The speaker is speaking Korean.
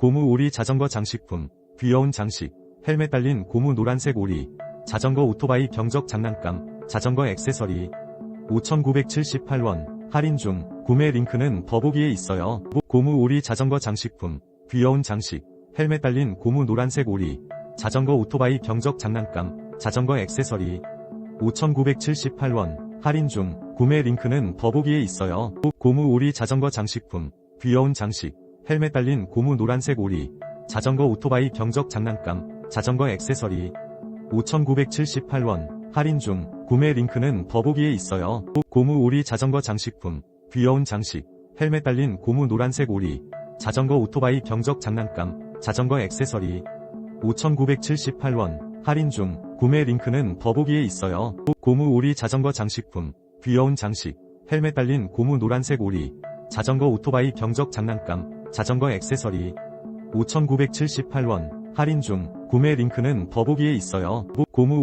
고무 오리 자전거 장식품, 귀여운 장식, 헬멧 달린 고무 노란색 오리, 자전거 오토바이 경적 장난감, 자전거 액세서리. 5,978원, 할인 중, 구매 링크는 더보기에 있어요. 고무 오리 자전거 장식품, 귀여운 장식, 헬멧 달린 고무 노란색 오리, 자전거 오토바이 경적 장난감, 자전거 액세서리. 5,978원, 할인 중, 구매 링크는 더보기에 있어요. 고무 오리 자전거 장식품, 귀여운 장식, 헬멧 달린 고무 노란색 오리, 자전거 오토바이 경적 장난감, 자전거 액세서리. 5,978원, 할인 중, 구매 링크는 더보기에 있어요. 고무 오리 자전거 장식품, 귀여운 장식, 헬멧 달린 고무 노란색 오리, 자전거 오토바이 경적 장난감, 자전거 액세서리. 5,978원, 할인 중, 구매 링크는 더보기에 있어요. 고무 오리 자전거 장식품, 귀여운 장식, 헬멧 달린 고무 노란색 오리, 자전거 오토바이 경적 장난감, 자전거 액세서리. 5,978원, 할인 중, 구매 링크는 더보기에 있어요. 고무